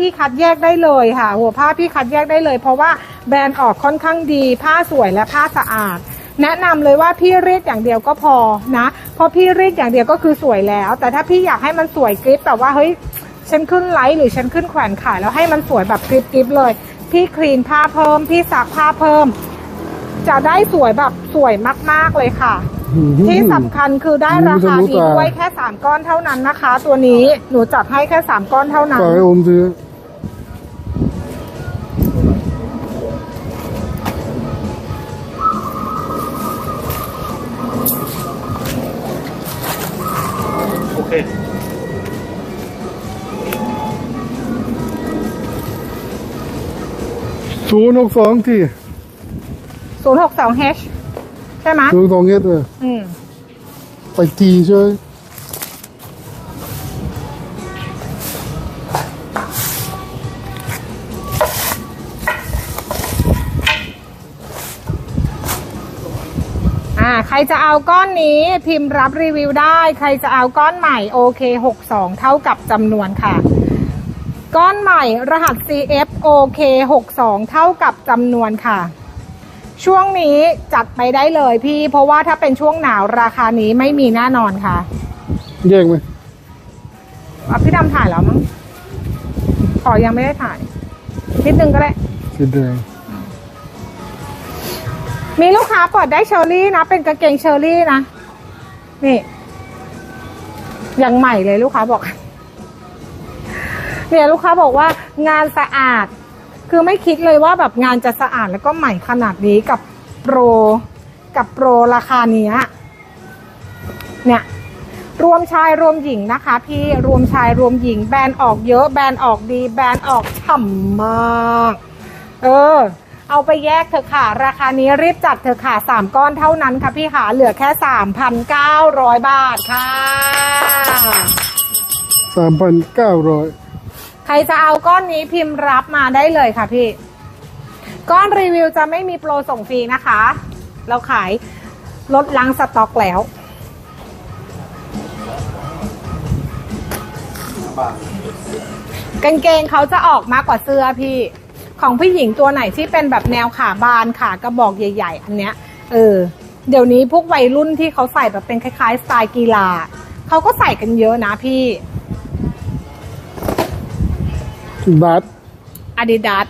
พี่คัดแยกได้เลยค่ะ หัวผ้าพี่คัดแยกได้เลย เพราะว่าแบรนด์ออกค่อนข้างดี ผ้าสวยและผ้าสะอาด แนะนำเลยว่าพี่รีดอย่างเดียวก็พอนะเพราะพี่รีดอย่างเดียวก็คือสวยแล้ว แต่ถ้าพี่อยากให้มันสวยกริปแบบว่าเฮ้ยฉันขึ้นไลท์หรือฉันขึ้นแขวนขายแล้วให้มันสวยแบบกริปกริปเลย พี่คลีนผ้าเพิ่ม พี่ซักผ้าเพิ่ม จะได้สวยแบบสวยมากๆเลยค่ะ ที่สำคัญคือได้ราคาดีด้วยแค่3ก้อนเท่านั้นนะคะ ตัวนี้หนูจัดให้แค่3ก้อนเท่านั้นฝากให้อมซื้อโอเค ศูนย์หกสองที่ 062H ใช่ไหมศูนย์สองเอสเอออืมไปทีช่วยอ่าใครจะเอาก้อนนี้พิมพ์รับรีวิวได้ ใครจะเอาก้อนใหม่โอเค62เท่ากับจำนวนค่ะ ก้อนใหม่รหัส CF OK 62เท่ากับจำนวนค่ะ ช่วงนี้จัดไปได้เลยพี่ เพราะว่าถ้าเป็นช่วงหนาวราคานี้ไม่มีแน่นอนค่ะแยกไหมอะพี่ดำถ่ายแล้วมั้งขอยังไม่ได้ถ่าย นิดนึงก็ได้สีแดงมีลูกค้าเปิดได้เชอรี่นะ เป็นกางเกงเชอรี่นะ นี่ยังใหม่เลยลูกค้าบอก เนี่ยลูกค้าบอกว่างานสะอาด คือไม่คิดเลยว่าแบบงานจะสะอาดแล้วก็ใหม่ขนาดนี้กับโปรกับโปรราคาเนี้ยเนี่ยรวมชายรวมหญิงนะคะ พี่รวมชายรวมหญิง แบรนด์ออกเยอะแบรนด์ออกดี แบรนด์ออกฉ่ำมาก เออ เอาไปแยกเถอะค่ะ ราคานี้รีบจัดเถอะค่ะสามก้อนเท่านั้นค่ะพี่ขาเหลือแค่สามพันเก้าร้อยบาทค่ะสามพันเก้าร้อย รจะเอาก้อนนี้พิมพ์รับมาได้เลยค่ะพี่ ก้อนรีวิวจะไม่มีโปรส่งฟรีนะคะ เราขายลดล้างสต็อกแล้วกางเกงเขาจะออกมากกว่าเสื้อพี่ ของผู้หญิงตัวไหนที่เป็นแบบแนวขาบานขากระบอกใหญ่ ๆ อันเนี้ย เออ เดี๋ยวนี้พวกวัยรุ่นที่เขาใส่แบบเป็นคล้ายๆ สไตล์กีฬาเขาก็ใส่กันเยอะนะพี่ บัตอาดิดาส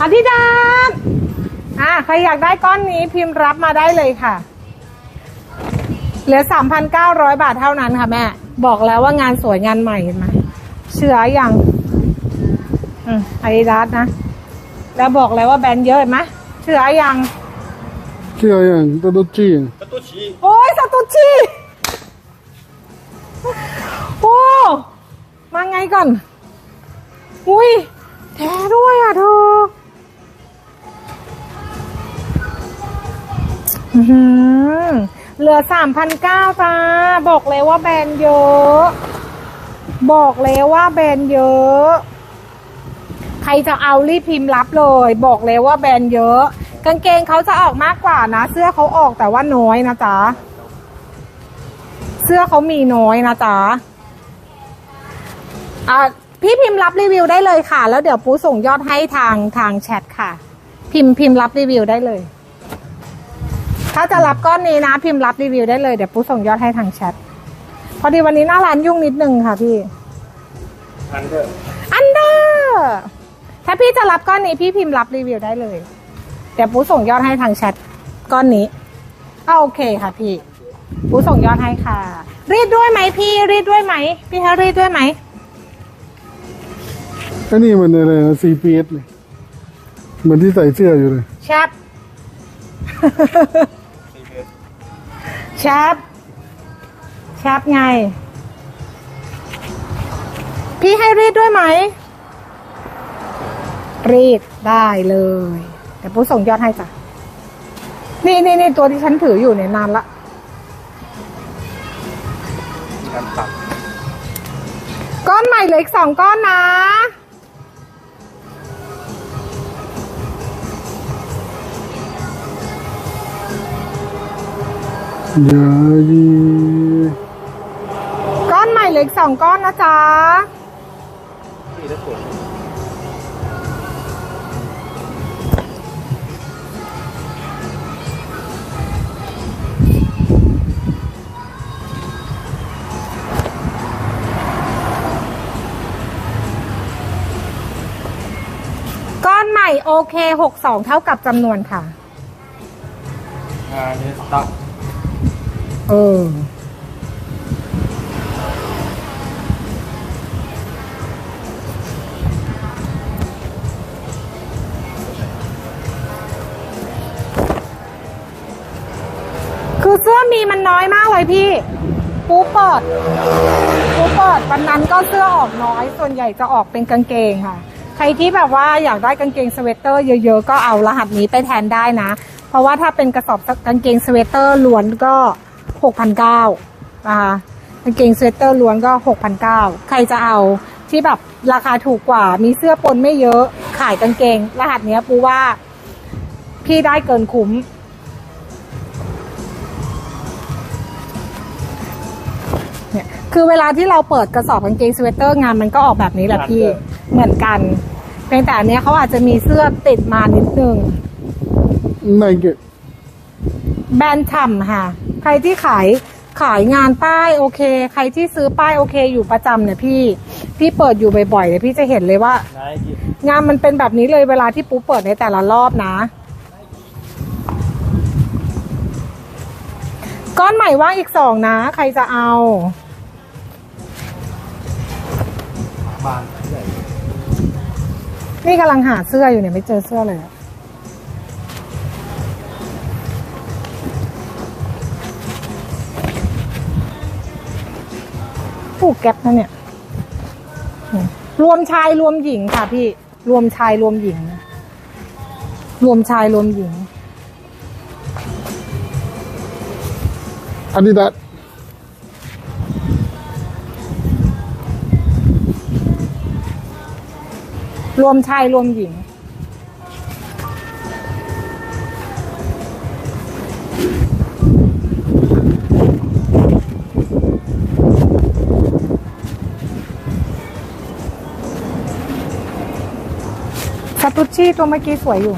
อาดิดาสอ่าใครอยากได้ก้อนนี้พิมพ์รับมาได้เลยค่ะ เหลือ 3,900 บาทเท่านั้นค่ะแม่ บอกแล้วว่างานสวยงานใหม่เห็นไหมเชื่อยังอืมอาดิดาสนะ แล้วบอกเลยว่าแบรนด์เยอะเห็นไหมเชื่อยังเชื่ออย่างตะดุจีกระตุ้ชีโอ้ยสตุชิโอ้มาไงก่อน อุ้ยแท้ด้วยอะเธออื้อหือเหลือสามพันเก้าจ้า บอกเลยว่าแบรนด์เยอะ บอกเลยว่าแบรนด์เยอะ ใครจะเอารีบพิมพ์รับเลย บอกเลยว่าแบรนด์เยอะ กางเกงเขาจะออกมากกว่านะ เสื้อเขาออกแต่ว่าน้อยนะจ๊ะ เสื้อเขามีน้อยนะจ๊ะอะพี่พิมพ์รับรีวิวได้เลยค่ะ แล้วเดี๋ยวปูส่งยอดให้ทางทางแชทค่ะ พิมพ์พิมพ์รับรีวิวได้เลย ถ้าจะรับก้อนนี้นะ พิมพ์รับรีวิวได้เลยเดี๋ยวปูส่งยอดให้ทางแชทพอดีวันนี้หน้าร้านยุ่งนิดนึงค่ะพี่ อันเดอร์ อันเดอร์ ถ้าพี่จะรับก้อนนี้พี่พิมพ์รับรีวิวได้เลย เดี๋ยวปูส่งยอดให้ทางแชทก้อนนี้อ่าโอเคค่ะพี่ปูส่งยอดให้ค่ะ รีดด้วยไหมพี่รีดด้วยไหมพี่ให้รีดด้วยไหมอันนี้มันอะไรนะซีพีเอสเลยเหมือนที่ใส่เสื้ออยู่เลยแชทแชทแชทไง พี่ให้รีดด้วยไหม รีดได้เลยแต่ผู้ส่งยอดให้จ้ะ นี่นี่นี่ตัวที่ฉันถืออยู่เนี่ยนานละก้อนใหม่เหลืออีกสองก้อนนะ เดี๋ยวดีก้อนใหม่เหลืออีกสองก้อนนะจ๊ะนี่แล้วสวย เคหกสองเท่ากับจำนวนค่ะงานนี้สต็อกเออ คือเสื้อมีมันน้อยมากเลยพี่ ปูเปิด ปูเปิดวันนั้นก็เสื้อออกน้อย ส่วนใหญ่จะออกเป็นกางเกงค่ะใค รที่แบบว่าอยากได้กางเกงสเวตเตอร์เยอะ ๆ ก็เอารหัสนี้ไปแทนได้นะ เพราะว่าถ้าเป็นกระสอบกางเกงสเวตเตอร์ล้วนก็หกพันเก้านะคะกางเกงสเวตเตอร์ล้วนก็หกพันเก้าใครจะเอาที่แบบราคาถูกกว่ามีเสื้อปนไม่เยอะขายกางเกง รหัสเนี้ยปูว่า พี่ได้เกินคุ้มเนี่ยคือเวลาที่เราเปิดกระสอบกางเกงสเวตเตอร์งานมันก็ออกแบบนี้แหละพี่เหมือนกันเพียงแต่อันเนี้ยเขาอาจจะมีเสื้อติดมานิดนึงในเกะแบรนด์ฉ่ำค่ะ ใครที่ขายขายงานป้ายโอเค ใครที่ซื้อป้ายโอเค อยู่ประจำเนี่ยพี่ พี่เปิดอยู่บ่อยๆเนี่ยพี่จะเห็นเลยว่านายหยิบงานมันเป็นแบบนี้เลยเวลาที่ปูเปิดในแต่ละรอบนะ ก้อนใหม่ว่างอีกสองนะ ใครจะเอา บานใหญ่ นี่กำลังหาเสื้ออยู่เนี่ยไม่เจอเสื้อเลยอะผูกแก๊ปนะเนี่ยเนี่ย รวมชายรวมหญิงค่ะพี่ รวมชายรวมหญิง รวมชายรวมหญิงอาดิดา รวมชายรวมหญิง สตุชี่ตัวเมื่อกี้สวยอยู่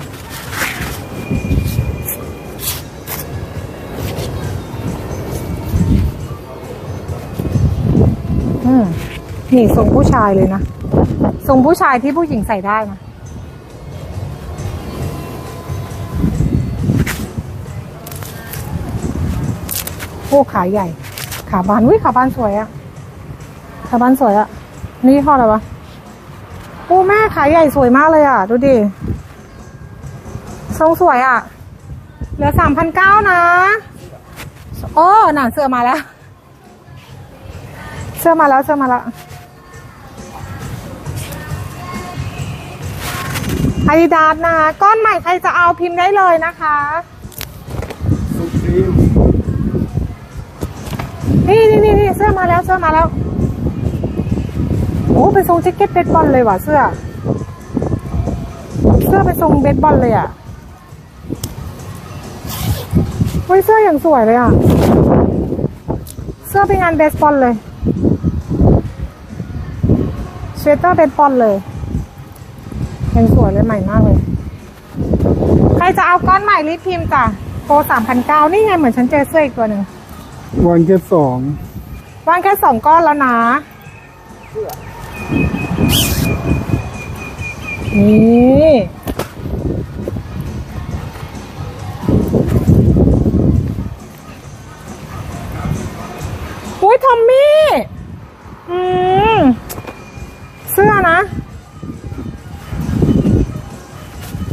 อืมนี่ทรงผู้ชายเลยนะ ทรงผู้ชายที่ผู้หญิงใส่ได้นะโอ้ขาใหญ่ ขาบานอุ้ยขาบานสวยอะขาบานสวยอะนี่ยี่ห้ออะไรวะโอ้แม่ขาใหญ่สวยมากเลยอะดูดิทรงสวยอะเหลือสามพันเก้านะโอ้หนังเสื้อมาแล้ว เสื้อมาแล้วเสื้อมาแล้ว อาดิดาสนะคะ ก้อนใหม่ใครจะเอาพิมพ์ได้เลยนะคะสุพรีมนี่นี่นี่นี่เสื้อมาแล้วเสื้อมาแล้วโอ้เป็นทรงแจ็คเก็ตเบสบอลเลยว่ะเสื้อ เสื้อเป็นทรงเบสบอลเลยอะเฮ้ยเสื้ออย่างสวยเลยอะ เสื้อเป็นงานเบสบอลเลยเวตเตอร์เบสบอลเลย ยังสวยเลยใหม่มากเลย ใครจะเอาก้อนใหม่รีบพิมพ์จ้ะโปรสามพันเก้านี่ไงเหมือนฉันเจอเสื้ออีกตัวหนึ่งวันเกตสองวางแค่สองก้อนแล้วนะ นี่อุ้ยทอมมี่ อืม เสื้อนะ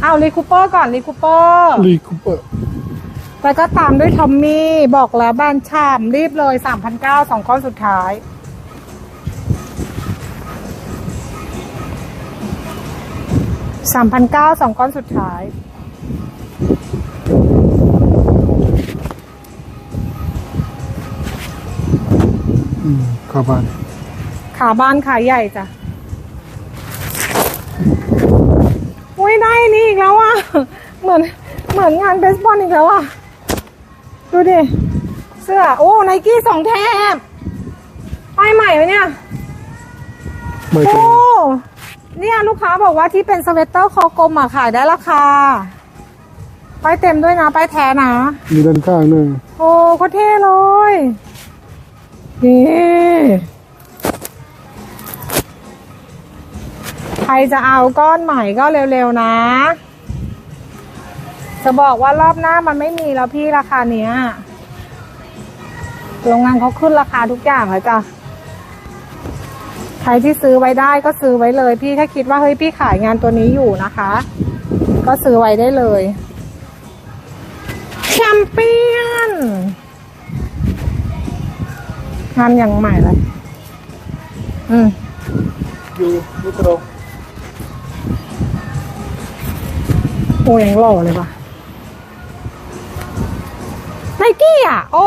เอารีคูเปอร์ก่อนรีคูเปอร์รีคูเปอร์แล้วก็ตามด้วยทอมมี่บอกแล้วแบรนด์ชามรีบเลยสามพันเก้าสองก้อนสุดท้าย สามพันเก้าสองก้อนสุดท้าย อืมขาบาน ขาบานขาใหญ่จ้ะอุ้ย ได้นี่อีกแล้วอะ เหมือนเหมือนงานเบสบอลอีกแล้วอะ ดูดิ เสื้อ โอ้ไนกี้สองแทบป้ายใหม่ไหมเนี่ย ไม่โอ้เต็มเนี่ยลูกค้าบอกว่าที่เป็นสเวตเตอร์คอกลมอะขายได้ราคาป้ายเต็มด้วยนะป้ายแท้นะ มีด้านข้างด้วยโอ้ก็เท่เลย นี่ รจะเอาก้อนใหม่ก็เร็วๆนะ จะบอกว่ารอบหน้ามันไม่มีแล้วพี่ราคาเนี้ยโรงงานเขาขึ้นราคาทุกอย่างแล้วจ้ะใครที่ซื้อไว้ได้ก็ซื้อไว้เลย พี่ถ้าคิดว่าเฮ้ยพี่ขายงานตัวนี้อยู่นะคะ ก็ซื้อไว้ได้เลยแชมเปี้ยนงานอย่างใหม่เลย อืม อยู่ลูกกรง โอ้ยังหล่อเลยว่ะไนกี้อะ โอ้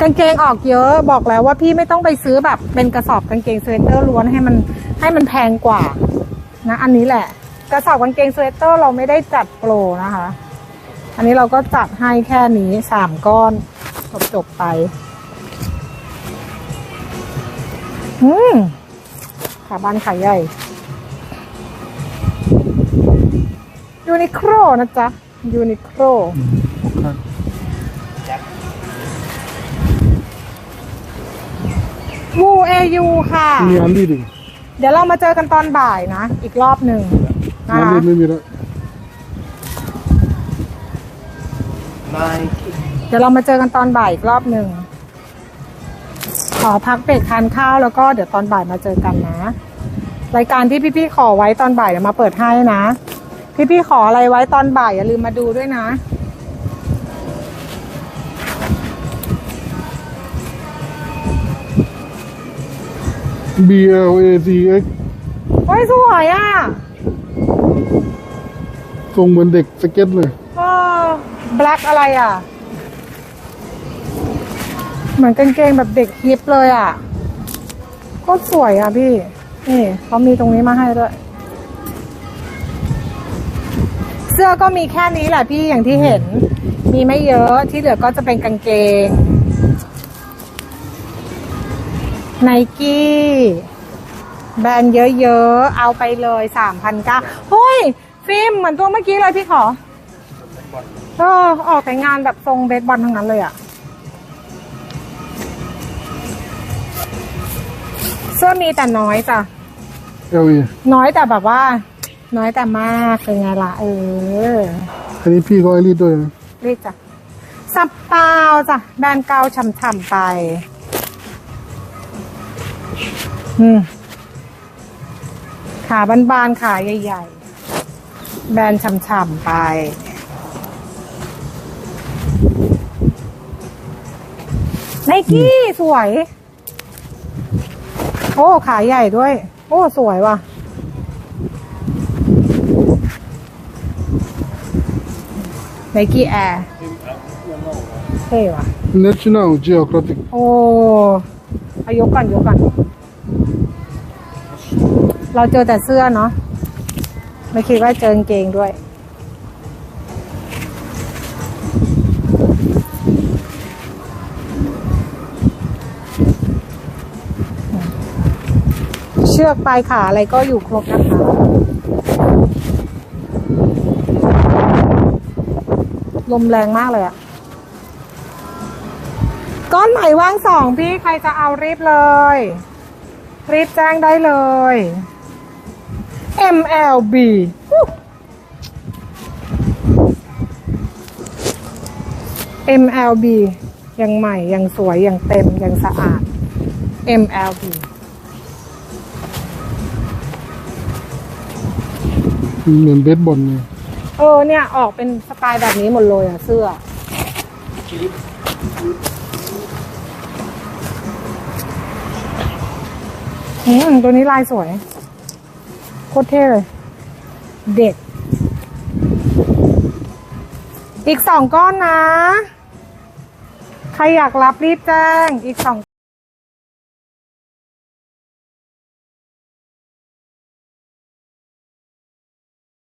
กางเกงออกเยอะบอกแล้วว่าพี่ไม่ต้องไปซื้อแบบ เป็นกระสอบกางเกงสเวตเตอร์ล้วนให้มันให้มันแพงกว่า นะ อันนี้แหละ กระสอบกางเกงสเวตเตอร์เราไม่ได้จัดโปรนะคะ อันนี้เราก็จัดให้แค่นี้สามก้อนจบจบๆไป อืมขาบ้านขาใหญ่ ยูนิโคลนะจ๊ะยูนิโคลข้างวูเอยูค่ะ มีอันดีดิเดี๋ยวเรามาเจอกันตอนบ่ายนะ อีกรอบหนึ่งนะอันคะดีไม่มีแล้วนายเดี๋ยวเรามาเจอกันตอนบ่ายอีกรอบหนึ่งขอพักเบรกทานข้าวแล้วก็เดี๋ยวตอนบ่ายมาเจอกันนะ รายการที่พี่ๆขอไว้ตอนบ่ายเดี๋ยวมาเปิดให้นะ พี่ๆขออะไรไว้ตอนบ่ายอย่าลืมมาดูด้วยนะ B L A C X โอ้ยสวยอะทรงเหมือนเด็กสเก็ตเลยเออ black อะไรอะ เหมือนกางเกงแบบเด็กฮิปเลยอะ ก็สวยอะพี่ นี่เขามีตรงนี้มาให้ด้วย สื้อก็มีแค่นี้แหละพี่อย่างที่เห็น มีไม่เยอะที่เหลือก็จะเป็นกางเกงไนกี้แบรนด์เยอะๆ เอาไปเลยสามพันเก้าเฮ้ย ฟิล์มเหมือนตัวเมื่อกี้เลยพี่ขอเออออกแต่งานแบบทรงเบสบอลทั้งนั้นเลยอะเสื้อมีแต่น้อยจ้ะ L E น้อยแต่แบบว่า น้อยแต่มากเป็นไงล่ะ เออ อันนี้พี่ก็ไอรีดด้วยนะเรียกจ้ะสับเปล่าจ้ะแบรนด์เกาฉ่ำๆไป อืม ขาบานๆขาใหญ่ ๆ แบรนด์ฉ่ำๆไป ไนกี้ สวย โอ้ ขาใหญ่ด้วย โอ้ สวยว่ะ ไนกี้แอร์เท่ว่ะ National Geographic โอ้อายกก่อนยกก่อน เราเจอแต่เสื้อเนาะไม่คิดว่าเจอกางเกงด้วย เชือกปลายขาอะไรก็อยู่ครบนะคะ ลมแรงมากเลยอะก้อนใหม่ว่างสองพี่ใครจะเอารีบเลย รีบแจ้งได้เลย MLB อ MLB ยังใหม่ ยังสวย ยังเต็ม ยังสะอาด MLB เหมือนเบสบอลเลย เออเนี่ยออกเป็นสไตล์แบบนี้หมดเลยอะเสื้อ อืมตัวนี้ลายสวย โคตรเท่เลย เด็กอีกสองก้อนนะ ใครอยากรับรีบแจ้ง อีกสอง